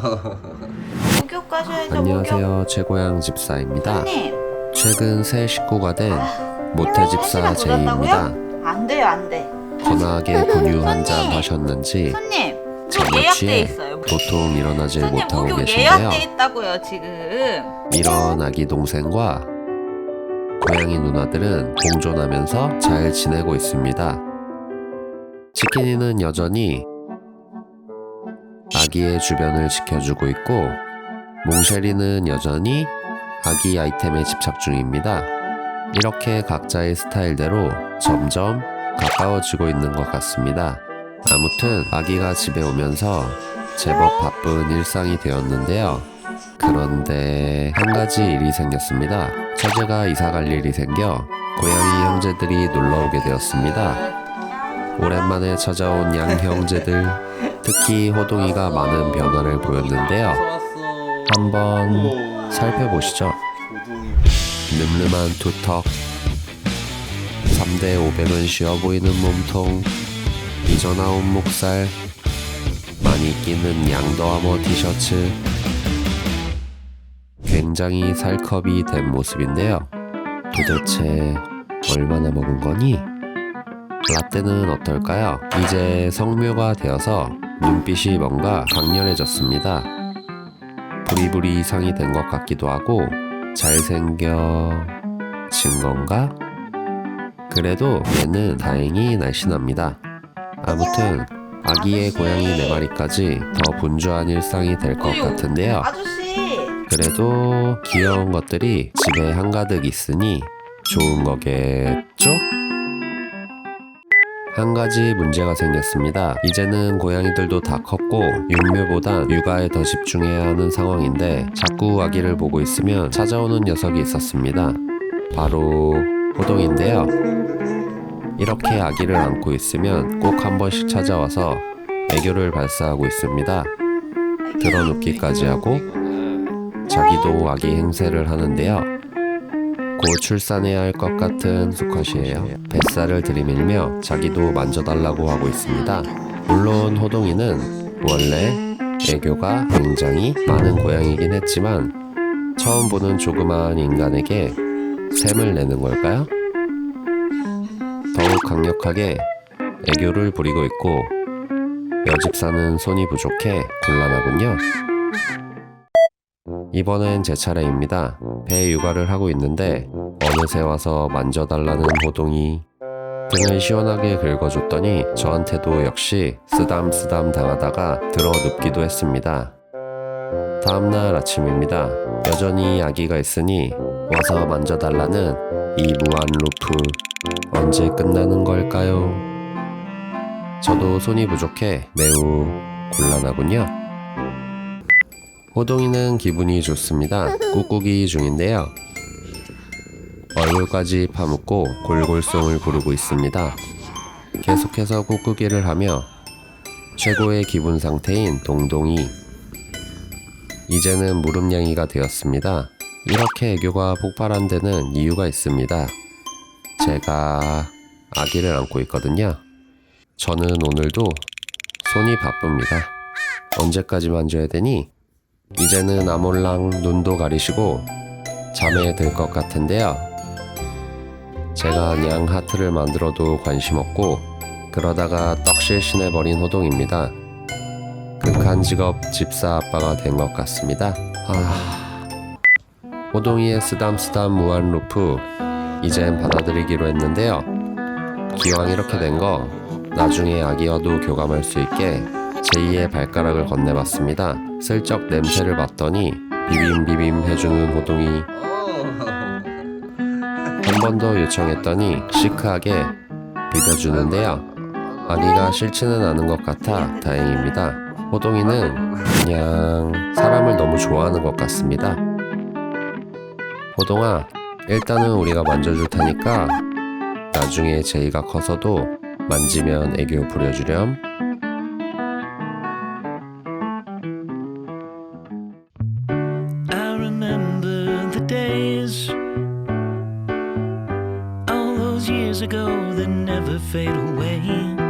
목욕 가셔야죠 안녕하세요. 최고양 집사입니다. 손님. 최근 새 식구가 된 모태 세 집사 제이입니다? 안 돼요 안 돼. 건하게 분유 한 잔. 하셨는지 손님 잠에 예약돼 취해 있어요 도통 일어나질 손님 못하고 목욕 계신데요. 예약돼 있다고요 지금. 이런 아기 동생과 고양이 누나들은 공존하면서 잘 지내고 있습니다. 치킨이는 여전히 아기의 주변을 지켜주고 있고 몽쉘이는 여전히 아기 아이템에 집착 중입니다. 이렇게 각자의 스타일대로 점점 가까워지고 있는 것 같습니다. 아무튼 아기가 집에 오면서 제법 바쁜 일상이 되었는데요. 그런데 한 가지 일이 생겼습니다. 처제가 이사 갈 일이 생겨 고양이 형제들이 놀러 오게 되었습니다. 오랜만에 찾아온 양 형제들, 특히 호동이가 많은 변화를 보였는데요. 한번 살펴보시죠. 늠름한 두턱, 3대 500은 쉬어 보이는 몸통, 삐져나온 목살, 많이 끼는 양더아머 티셔츠, 굉장히 살컵이 된 모습인데요. 도대체 얼마나 먹은 거니? 라떼는 어떨까요? 이제 성묘가 되어서 눈빛이 뭔가 강렬해졌습니다. 부리부리 이상이 된 것 같기도 하고 잘생겨 진 건가? 그래도 얘는 다행히 날씬합니다. 아무튼 아기의 고양이 네 마리까지 더 분주한 일상이 될 것 같은데요. 그래도 귀여운 것들이 집에 한가득 있으니 좋은 거겠죠? 한 가지 문제가 생겼습니다. 이제는 고양이들도 다 컸고 육묘보단 육아에 더 집중해야 하는 상황인데 자꾸 아기를 보고 있으면 찾아오는 녀석이 있었습니다. 바로 호동인데요. 이렇게 아기를 안고 있으면 꼭 한 번씩 찾아와서 애교를 발사하고 있습니다. 드러눕기까지 하고 자기도 아기 행세를 하는데요. 곧 출산해야 할 것 같은 수컷이에요. 뱃살을 들이밀며 자기도 만져달라고 하고 있습니다. 물론 호동이는 원래 애교가 굉장히 많은 고양이긴 했지만 처음 보는 조그마한 인간에게 샘을 내는 걸까요? 더욱 강력하게 애교를 부리고 있고 여집사는 손이 부족해 곤란하군요. 이번엔 제 차례입니다. 배 육아를 하고 있는데 어느새 와서 만져달라는 호동이 등을 시원하게 긁어줬더니 저한테도 역시 쓰담쓰담 당하다가 들어 눕기도 했습니다. 다음날 아침입니다. 여전히 아기가 있으니 와서 만져달라는 이 무한 루프 언제 끝나는 걸까요? 저도 손이 부족해 매우 곤란하군요. 호동이는 기분이 좋습니다. 꾹꾹이 중인데요. 얼굴까지 파묻고 골골송을 부르고 있습니다. 계속해서 꾹꾹이를 하며 최고의 기분 상태인 동동이 이제는 무릎냥이가 되었습니다. 이렇게 애교가 폭발한 데는 이유가 있습니다. 제가 아기를 안고 있거든요. 저는 오늘도 손이 바쁩니다. 언제까지 만져야 되니? 이제는 아몰랑 눈도 가리시고 잠에 들 것 같은데요. 제가 냥 하트를 만들어도 관심 없고 그러다가 떡실신해 버린 호동입니다. 극한 직업 집사 아빠가 된 것 같습니다. 아... 호동이의 쓰담쓰담 무한 루프 이젠 받아들이기로 했는데요. 기왕 이렇게 된 거 나중에 아기여도 교감할 수 있게 제2의 발가락을 건네봤습니다. 슬쩍 냄새를 맡더니 비빔 비빔 해주는 호동이 한 번 더 요청했더니 시크하게 비벼주는데요. 아기가 싫지는 않은 것 같아 다행입니다. 호동이는 그냥 사람을 너무 좋아하는 것 같습니다. 호동아, 일단은 우리가 만져줄 테니까 나중에 제이가 커서도 만지면 애교 부려주렴. those years ago that never fade away.